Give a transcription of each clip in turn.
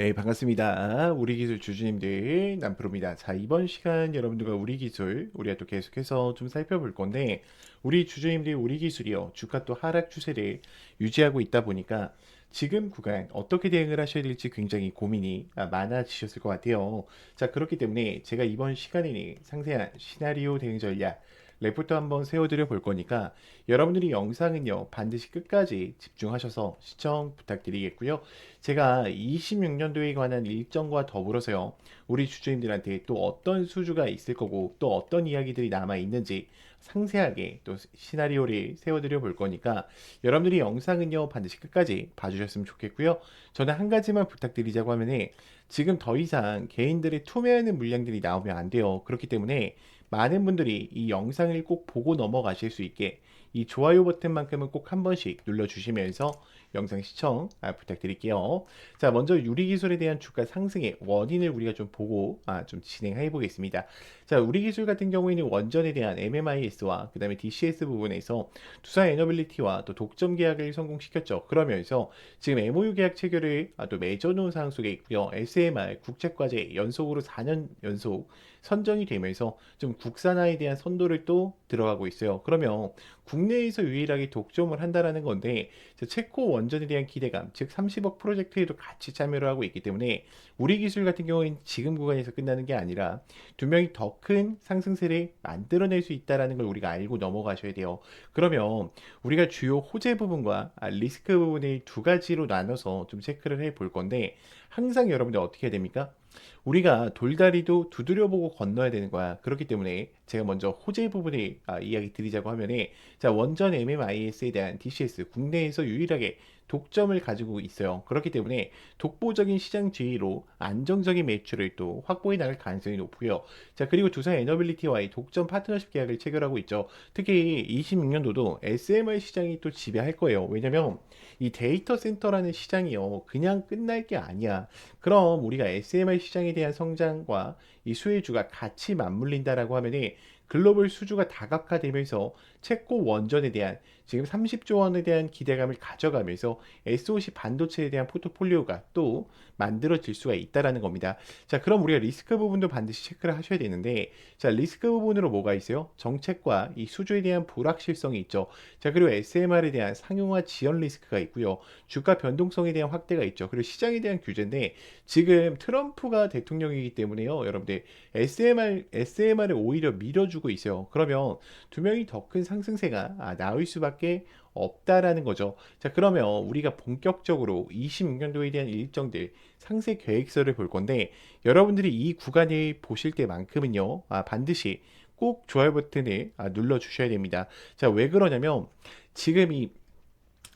네, 반갑습니다. 우리 기술 주주님들 남프로입니다. 자, 이번 시간 여러분들과 우리 기술 우리가 또 계속해서 좀 살펴볼 건데 우리 주주님들이 우리 기술이요 주가 또 하락 추세를 유지하고 있다 보니까 지금 구간 어떻게 대응을 하셔야 될지 굉장히 고민이 아, 많아지셨을 것 같아요. 자, 그렇기 때문에 제가 이번 시간에는 상세한 시나리오 대응 전략 레포트 한번 세워드려 볼 거니까 여러분들이 영상은요 반드시 끝까지 집중하셔서 시청 부탁드리겠고요. 제가 26년도에 관한 일정과 더불어서요 우리 주주님들한테 또 어떤 수주가 있을 거고 또 어떤 이야기들이 남아 있는지 상세하게 또 시나리오를 세워드려 볼 거니까 여러분들이 영상은요 반드시 끝까지 봐주셨으면 좋겠고요. 저는 한 가지만 부탁드리자고 하면은 지금 더 이상 개인들의 투매하는 물량들이 나오면 안 돼요. 그렇기 때문에 많은 분들이 이 영상을 꼭 보고 넘어가실 수 있게 이 좋아요 버튼만큼은 꼭 한 번씩 눌러주시면서 영상 시청 아, 부탁드릴게요. 자, 먼저 유리기술에 대한 주가 상승의 원인을 우리가 좀 보고 아, 좀 진행해 보겠습니다. 자, 우리기술 같은 경우에는 원전에 대한 MMIS와 그 다음에 DCS 부분에서 투자 에너빌리티와 또 독점 계약을 성공시켰죠. 그러면서 지금 MOU 계약 체결을 아, 또 맺어놓은 상황 속에 있고요. SMR 국제과제 연속으로 4년 연속 선정이 되면서 좀 국산화에 대한 선도를 또 들어가고 있어요. 그러면 국내에서 유일하게 독점을 한다라는 건데 체코 원 전에 대한 기대감, 즉 30억 프로젝트에도 같이 참여를 하고 있기 때문에 우리 기술 같은 경우에는 지금 구간에서 끝나는 게 아니라 두 명이 더 큰 상승세를 만들어낼 수 있다라는 걸 우리가 알고 넘어가셔야 돼요. 그러면 우리가 주요 호재 부분과 아, 리스크 부분을 두 가지로 나눠서 좀 체크를 해 볼 건데 항상 여러분들 어떻게 해야 됩니까? 우리가 돌다리도 두드려보고 건너야 되는 거야. 그렇기 때문에 제가 먼저 호재 부분에 아, 이야기 드리자고 하면은 자 원전 MMIS에 대한 DCS 국내에서 유일하게 독점을 가지고 있어요. 그렇기 때문에 독보적인 시장 지위로 안정적인 매출을 또 확보해 나갈 가능성이 높고요. 자 그리고 두산 에너빌리티와의 독점 파트너십 계약을 체결하고 있죠. 특히 26년도도 SMR 시장이 또 지배할 거예요. 왜냐면 이 데이터 센터라는 시장이요 그냥 끝날 게 아니야. 그럼 우리가 SMR 시장에 대한 성장과 이 수혜주가 같이 맞물린다라고 하면은 글로벌 수주가 다각화되면서 체코 원전에 대한 지금 30조 원에 대한 기대감을 가져가면서 SOC 반도체에 대한 포트폴리오가 또 만들어질 수가 있다라는 겁니다. 자, 그럼 우리가 리스크 부분도 반드시 체크를 하셔야 되는데, 자, 리스크 부분으로 뭐가 있어요? 정책과 이 수주에 대한 불확실성이 있죠. 자, 그리고 SMR에 대한 상용화 지연 리스크가 있고요. 주가 변동성에 대한 확대가 있죠. 그리고 시장에 대한 규제인데, 지금 트럼프가 대통령이기 때문에요. 여러분들, SMR, SMR을 오히려 밀어주고 있어요. 그러면 두 명이 더큰 상승세가 아, 나올 수밖에 없다라는 거죠. 자, 그러면 우리가 본격적으로 26년도에 대한 일정들 상세 계획서를 볼 건데 여러분들이 이 구간을 보실 때만큼은요. 아, 반드시 꼭 좋아요 버튼을 아, 눌러 주셔야 됩니다. 자, 왜 그러냐면 지금 이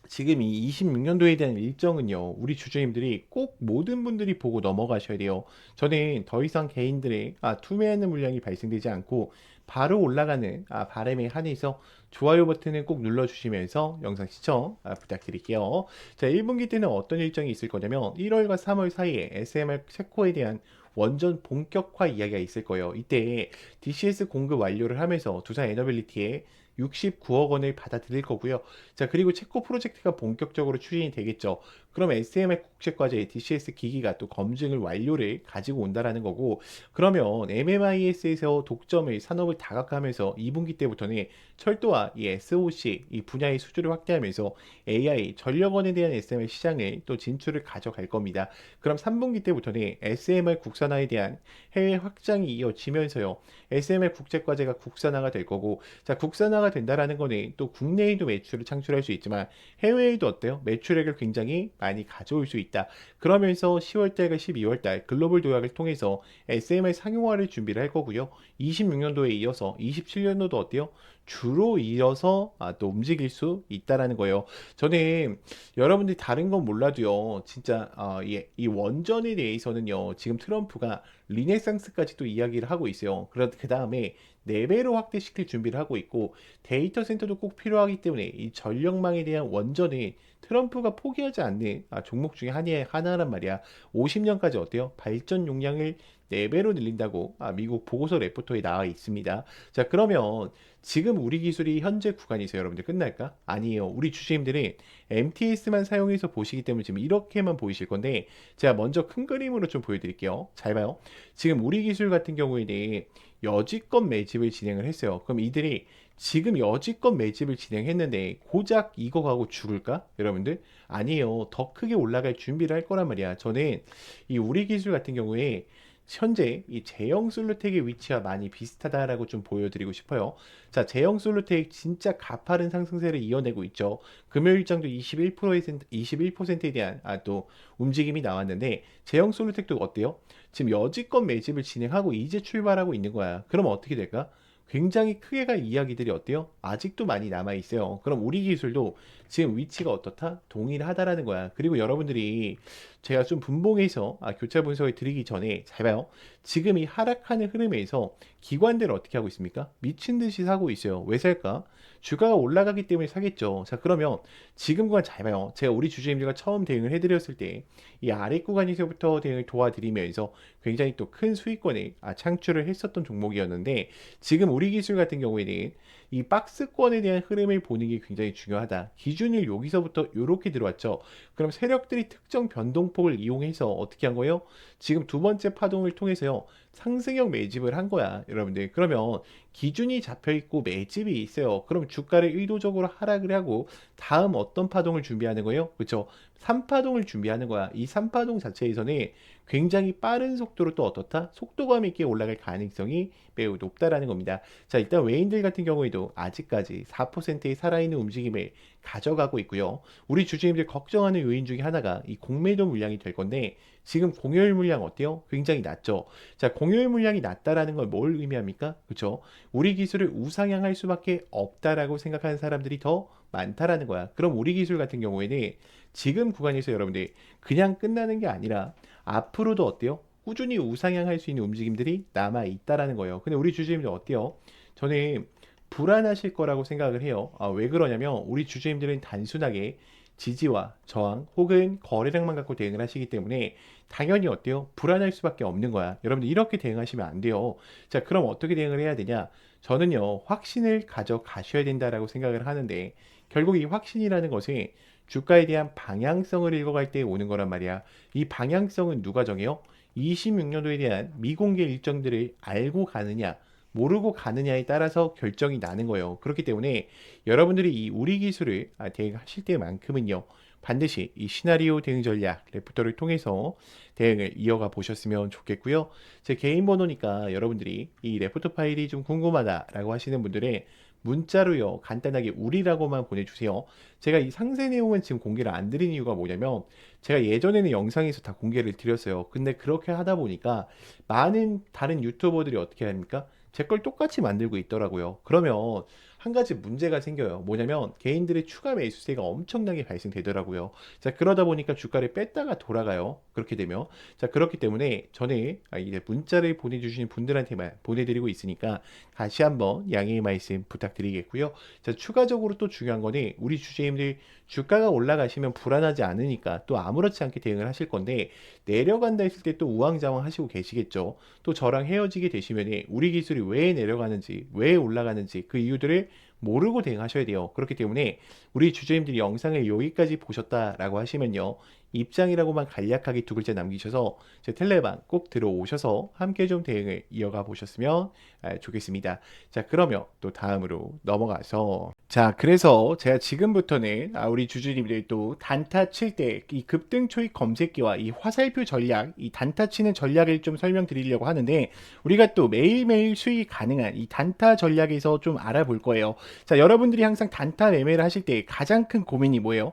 지금 이 26년도에 대한 일정은요, 우리 주주님들이 꼭 모든 분들이 보고 넘어가셔야 돼요. 저는 더 이상 개인들의 아, 투매하는 물량이 발생되지 않고 바로 올라가는 아, 바람에 한해서 좋아요 버튼을 꼭 눌러주시면서 영상 시청 아, 부탁드릴게요. 자, 1분기 때는 어떤 일정이 있을 거냐면 1월과 3월 사이에 SMR 체코에 대한 원전 본격화 이야기가 있을 거예요. 이때 DCS 공급 완료를 하면서 두산 에너빌리티에 69억 원을 받아들일 거고요. 자, 그리고 체코 프로젝트가 본격적으로 추진이 되겠죠. 그럼 SMR 국제과제 DCS 기기가 또 검증을 완료를 가지고 온다라는 거고, 그러면 MMIS에서 독점의 산업을 다각화하면서 2분기 때부터는 철도와 이 SOC 이 분야의 수주를 확대하면서 AI 전력원에 대한 SMR 시장에 또 진출을 가져갈 겁니다. 그럼 3분기 때부터는 SMR 국산화에 대한 해외 확장이 이어지면서요. SMR 국제과제가 국산화가 될 거고, 자, 국산화 가 된다라는 거는 또 국내에도 매출을 창출할 수 있지만 해외에도 어때요? 매출액을 굉장히 많이 가져올 수 있다. 그러면서 10월달과 12월달 글로벌 도약을 통해서 SMR 상용화를 준비를 할 거고요. 26년도에 이어서 27년도도 어때요? 주로 이어서 아, 또 움직일 수 있다라는 거예요. 저는 여러분들이 다른 건 몰라도요, 진짜 어, 이, 이 원전에 대해서는요, 지금 트럼프가 리네상스까지 또 이야기를 하고 있어요. 그런 그 다음에 4배로 확대시킬 준비를 하고 있고 데이터 센터도 꼭 필요하기 때문에 이 전력망에 대한 원전은 트럼프가 포기하지 않는 아, 종목 중에 하나의 하나란 말이야. 50년까지 어때요? 발전 용량을 4배로 늘린다고 아, 미국 보고서 레포터에 나와 있습니다. 자, 그러면 지금 우리 기술이 현재 구간에서 여러분들 끝날까? 아니에요. 우리 주주님들은 MTS만 사용해서 보시기 때문에 지금 이렇게만 보이실 건데 제가 먼저 큰 그림으로 좀 보여드릴게요. 잘 봐요. 지금 우리 기술 같은 경우에는 여지껏 매집을 진행을 했어요. 그럼 이들이 지금 여지껏 매집을 진행했는데 고작 이거 가고 죽을까? 여러분들? 아니에요. 더 크게 올라갈 준비를 할 거란 말이야. 저는 이 우리 기술 같은 경우에 현재 이 제형 솔루텍의 위치와 많이 비슷하다라고 좀 보여드리고 싶어요. 자, 제형 솔루텍 진짜 가파른 상승세를 이어내고 있죠. 금요일장도 21%에 21%에 대한 아, 또 움직임이 나왔는데 제형 솔루텍도 어때요? 지금 여지껏 매집을 진행하고 이제 출발하고 있는 거야. 그럼 어떻게 될까? 굉장히 크게 갈 이야기들이 어때요? 아직도 많이 남아 있어요. 그럼 우리 기술도 지금 위치가 어떻다? 동일하다라는 거야. 그리고 여러분들이 제가 좀 분봉해서 아, 교차 분석을 드리기 전에 잘 봐요. 지금 이 하락하는 흐름에서 기관들 어떻게 하고 있습니까? 미친 듯이 사고 있어요. 왜 살까? 주가가 올라가기 때문에 사겠죠. 자, 그러면 지금 구간 잘 봐요. 제가 우리 주주님들과 처음 대응을 해드렸을 때 이 아래 구간에서부터 대응을 도와드리면서 굉장히 또 큰 수익권을 아, 창출을 했었던 종목이었는데 지금 우리 기술 같은 경우에는 이 박스권에 대한 흐름을 보는 게 굉장히 중요하다. 기준을 여기서부터 이렇게 들어왔죠. 그럼 세력들이 특정 변동폭을 이용해서 어떻게 한 거예요? 지금 두 번째 파동을 통해서요. 상승형 매집을 한 거야, 여러분들. 그러면 기준이 잡혀 있고 매집이 있어요. 그럼 주가를 의도적으로 하락을 하고 다음 어떤 파동을 준비하는 거예요? 그렇죠? 3파동을 준비하는 거야. 이 3파동 자체에서는 굉장히 빠른 속도로 또 어떻다? 속도감 있게 올라갈 가능성이 매우 높다라는 겁니다. 자, 일단 외인들 같은 경우에도 아직까지 4%의 살아있는 움직임을 가져가고 있고요. 우리 주주님들 걱정하는 요인 중에 하나가 이 공매도 물량이 될 건데 지금 공여일 물량 어때요? 굉장히 낮죠. 자, 공여일 물량이 낮다라는 걸뭘 의미합니까? 그렇죠? 우리 기술을 우상향할 수밖에 없다라고 생각하는 사람들이 더 많다라는 거야. 그럼 우리 기술 같은 경우에는 지금 구간에서 여러분들 그냥 끝나는 게 아니라 앞으로도 어때요? 꾸준히 우상향할 수 있는 움직임들이 남아 있다라는 거예요. 근데 우리 주주님들 어때요? 저는 불안하실 거라고 생각을 해요. 아, 왜 그러냐면 우리 주주님들은 단순하게 지지와 저항 혹은 거래량만 갖고 대응을 하시기 때문에 당연히 어때요? 불안할 수밖에 없는 거야. 여러분들 이렇게 대응하시면 안 돼요. 자, 그럼 어떻게 대응을 해야 되냐? 저는요, 확신을 가져가셔야 된다라고 생각을 하는데 결국 이 확신이라는 것은 주가에 대한 방향성을 읽어갈 때 오는 거란 말이야. 이 방향성은 누가 정해요? 26년도에 대한 미공개 일정들을 알고 가느냐, 모르고 가느냐에 따라서 결정이 나는 거예요. 그렇기 때문에 여러분들이 이 우리 기술을 아, 대응하실 때만큼은요. 반드시 이 시나리오 대응 전략 레프터를 통해서 대응을 이어가 보셨으면 좋겠고요. 제 개인 번호니까 여러분들이 이 레포터 파일이 좀 궁금하다라고 하시는 분들은 문자로요 간단하게 우리라고만 보내주세요. 제가 이 상세 내용은 지금 공개를 안 드린 이유가 뭐냐면 제가 예전에는 영상에서 다 공개를 드렸어요. 근데 그렇게 하다 보니까 많은 다른 유튜버들이 어떻게 합니까? 제 걸 똑같이 만들고 있더라고요. 그러면 한 가지 문제가 생겨요. 뭐냐면 개인들의 추가 매수세가 엄청나게 발생되더라고요. 자, 그러다 보니까 주가를 뺐다가 돌아가요. 그렇게 되면. 자, 그렇기 때문에 전에 아, 이제 문자를 보내주시는 분들한테만 보내드리고 있으니까 다시 한번 양해의 말씀 부탁드리겠고요. 자, 추가적으로 또 중요한 거는 우리 주주님들 주가가 올라가시면 불안하지 않으니까 또 아무렇지 않게 대응을 하실 건데 내려간다 했을 때 또 우왕좌왕 하시고 계시겠죠. 또 저랑 헤어지게 되시면 우리 기술이 왜 내려가는지, 왜 올라가는지 그 이유들을 모르고 대응하셔야 돼요. 그렇기 때문에 우리 주주님들이 영상을 여기까지 보셨다라고 하시면요. 입장이라고만 간략하게 두 글자 남기셔서 제 텔레방 꼭 들어오셔서 함께 좀 대응을 이어가 보셨으면 아, 좋겠습니다. 자, 그러면 또 다음으로 넘어가서 자, 그래서 제가 지금부터는 아, 우리 주주님들 또 단타 칠 때 이 급등 초입 검색기와 이 화살표 전략, 이 단타 치는 전략을 좀 설명드리려고 하는데 우리가 또 매일매일 수익 가능한 이 단타 전략에서 좀 알아볼 거예요. 자, 여러분들이 항상 단타 매매를 하실 때 가장 큰 고민이 뭐예요?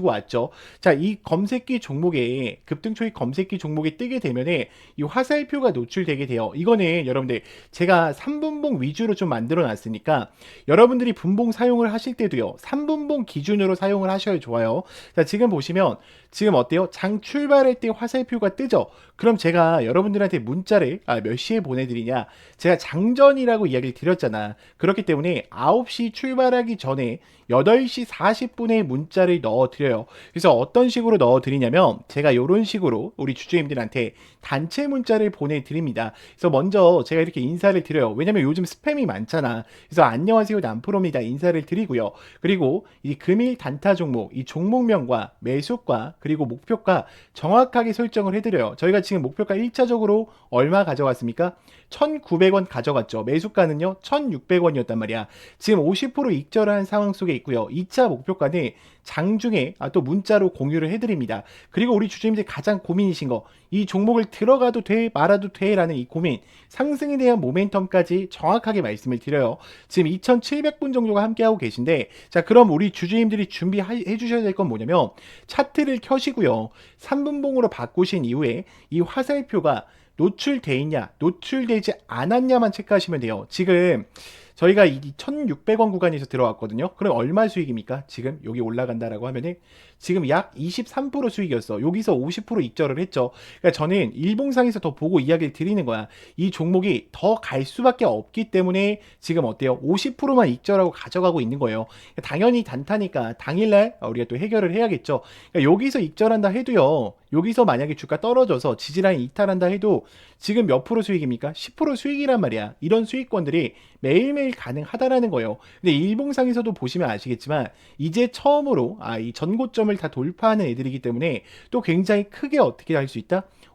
왔죠. 자, 이 검색기 종목에 급등 초입 검색기 종목에 뜨게 되면은 이 화살표가 노출되게 돼요. 이거는 여러분들 제가 3분봉 위주로 좀 만들어 놨으니까 여러분들이 분봉 사용을 하실 때도요. 3분봉 기준으로 사용을 하셔야 좋아요. 자, 지금 보시면 지금 어때요? 장 출발할 때 화살표가 뜨죠? 그럼 제가 여러분들한테 문자를 아, 몇 시에 보내드리냐? 제가 장전이라고 이야기를 드렸잖아. 그렇기 때문에 9시 출발하기 전에 8시 40분에 문자를 넣어드려요. 그래서 어떤 식으로 넣어드리냐면 제가 이런 식으로 우리 주주님들한테 단체 문자를 보내드립니다. 그래서 먼저 제가 이렇게 인사를 드려요. 왜냐면 요즘 스팸이 많잖아. 그래서 안녕하세요 남프로입니다. 인사를 드리고요. 그리고 이 금일 단타 종목, 이 종목명과 매수가 그리고 목표가 정확하게 설정을 해드려요. 저희가 지금 목표가 1차적으로 얼마 가져갔습니까? 1,900원 가져갔죠. 매수가는요, 1,600원이었단 말이야. 지금 50% 익절한 상황 속에 있고요. 2차 목표가는 장중에 아, 또 문자로 공유를 해드립니다. 그리고 우리 주주님들 가장 고민이신 거, 이 종목을 들어가도 돼, 말아도 돼? 라는 이 고민, 상승에 대한 모멘텀까지 정확하게 말씀을 드려요. 지금 2,700분 정도가 함께하고 계신데, 자, 그럼 우리 주주님들이 준비해 주셔야 될 건 뭐냐면, 차트를 켜시고요. 3분봉으로 바꾸신 이후에 이 화살표가 노출돼 있냐, 노출되지 않았냐만 체크하시면 돼요. 지금 저희가 이 1,600원 구간에서 들어왔거든요. 그럼 얼마 수익입니까? 지금 여기 올라간다라고 하면은 지금 약 23% 수익이었어. 여기서 50% 익절을 했죠. 그러니까 저는 일봉상에서 더 보고 이야기를 드리는 거야. 이 종목이 더 갈 수밖에 없기 때문에 지금 어때요? 50%만 익절하고 가져가고 있는 거예요. 그러니까 당연히 단타니까 당일날 우리가 또 해결을 해야겠죠. 그러니까 여기서 익절한다 해도요. 여기서 만약에 주가 떨어져서 지지라인 이탈한다 해도 지금 몇 프로 수익입니까? 10% 수익이란 말이야. 이런 수익권들이 매일매일 가능하다라는 거예요. 근데 일봉상에서도 보시면 아시겠지만 이제 처음으로 아, 이 전고점을 다 돌파하는 애들이기 때문에 또 굉장히 크게 어떻게 할 수 있다?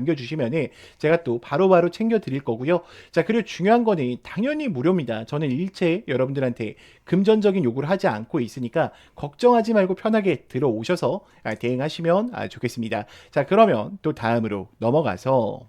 남겨주시면은 제가 또 바로바로 챙겨 드릴 거고요. 자, 그리고 중요한 거는 당연히 무료입니다. 저는 일체 여러분들한테 금전적인 요구를 하지 않고 있으니까 걱정하지 말고 편하게 들어오셔서 아, 대응하시면 아, 좋겠습니다. 자, 그러면 또 다음으로 넘어가서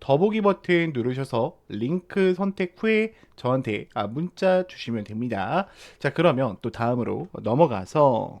더보기 버튼 누르셔서 링크 선택 후에 저한테 아, 문자 주시면 됩니다. 자, 그러면 또 다음으로 넘어가서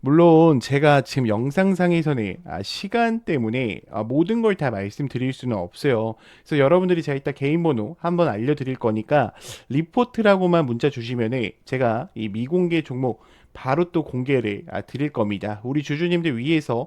물론 제가 지금 영상상에서는 아, 시간 때문에 아, 모든 걸 다 말씀드릴 수는 없어요. 그래서 여러분들이 제가 이따 개인 번호 한번 알려드릴 거니까 리포트라고만 문자 주시면은 제가 이 미공개 종목 바로 또 공개를 아, 드릴 겁니다. 우리 주주님들 위해서